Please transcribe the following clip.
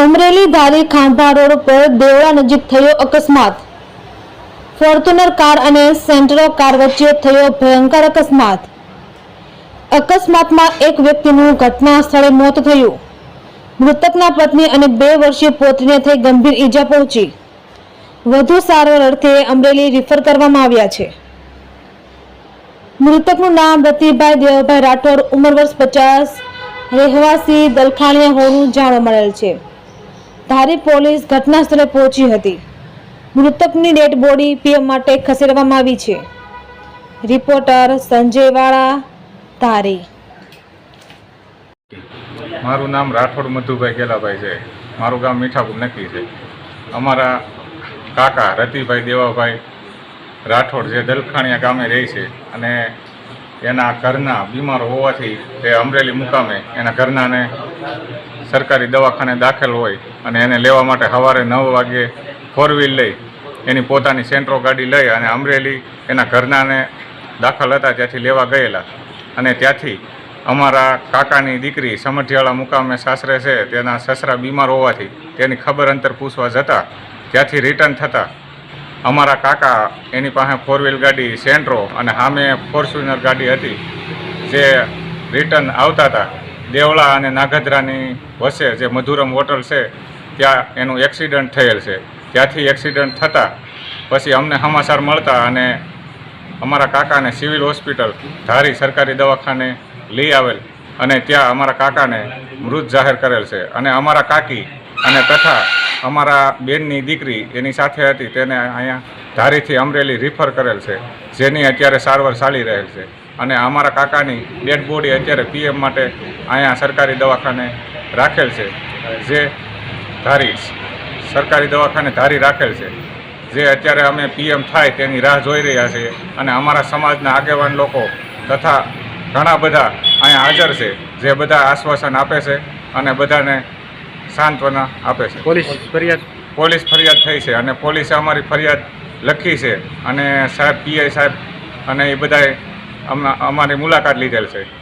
Amreli Dhari Khambha road પર દેવળા નજીક થયો અકસ્માત. ફોર્ચ્યુનર કાર અને સેન્ટ્રો કાર વચ્ચે થયો ભયંકર અકસ્માત. અકસ્માતમાં એક વ્યક્તિનું ઘટના સ્થળે મોત થયું. મૃતકના પત્ની અને બે વર્ષીય પોત્રીને થઈ ગંભીર ઈજા પહોંચી. વધુ સારવાર અર્થે અમરેલી રિફર કરવામાં આવ્યા છે. મૃતકનું નામ રતિભાઈ દેવભાઈ રાઠોડ, ઉંમર વર્ષ પચાસ, રહેવાસી દલખાણીયા હોવાનું જાણવા મળેલ છે. ધારી પોલીસ ઘટના સ્થળે પહોંચી હતી. મૃતકની ડેડ બોડી પીએમ માટે ખસેડવામાં આવી છે. રિપોર્ટર સંજયવાળા, ધારી. મારું નામ રાઠોડ મધુભાઈ ગેલાભાઈ છે. મારું ગામ મીઠાપુર નક્કી છે. અમારા કાકા રતિભાઈ દેવાભાઈ રાઠોડ જે દલખાણીયા ગામે રહે છે અને એના ઘરના બીમાર હોવાથી તે અમરેલી મુકામે એના ઘરનાને સરકારી દવાખાને દાખલ હોય અને એને લેવા માટે સવારે નવ વાગે ફોર વ્હીલ લઈ એની પોતાની સેન્ટ્રો ગાડી લઈ અને અમરેલી એના ઘરનાને દાખલ હતા, ત્યાંથી લેવા ગયેલા. અને ત્યાંથી અમારા કાકાની દીકરી સમઢિયાળા મુકામે સાસરે છે, તેના સસરા બીમાર હોવાથી તેની ખબર અંતર પૂછવા જતાં ત્યાંથી રિટર્ન થતા અમારા કાકા એની પાસે ફોર વ્હીલ ગાડી સેન્ટ્રો અને સામે ફોર્ચ્યુનર ગાડી હતી, જે રિટર્ન આવતા હતા. દેવળા અને નાગધરાની વચ્ચે જે મધુરમ હોટલ છે, ત્યાં એનું એક્સિડન્ટ થયેલ છે. ત્યાંથી એક્સિડન્ટ થતાં પછી અમને સમાચાર મળતા અને અમારા કાકાને સિવિલ હોસ્પિટલ ધારી સરકારી દવાખાને લઈ આવેલ અને ત્યાં અમારા કાકાને મૃત જાહેર કરેલ છે. અને અમારા કાકી અને તથા અમારા બેનની દીકરી એની સાથે હતી, તેને અહીંયા ધારીથી અમરેલી રિફર કરેલ છે, જેની અત્યારે સારવાર ચાલી રહેલ છે. અને અમારા કાકાની ડેડ બોડી અત્યારે પીએમ માટે અહીંયા સરકારી દવાખાને રાખેલ છે, જે ધારી સરકારી દવાખાને ધારી રાખેલ છે. જે અત્યારે અમે પીએમ થાય તેની રાહ જોઈ રહ્યા છીએ અને અમારા સમાજના આગેવાન લોકો તથા ઘણા બધા અહીંયા હાજર છે, જે બધા આશ્વાસન આપે છે અને બધાને સાંત્વના આપે છે. પોલીસ ફરિયાદ? પોલીસ ફરિયાદ થઈ છે અને પોલીસે અમારી ફરિયાદ લખી છે અને સાહેબ પીઆઈ સાહેબ અને એ બધાએ અમ- અમારી મુલાકાત લીધેલ છે.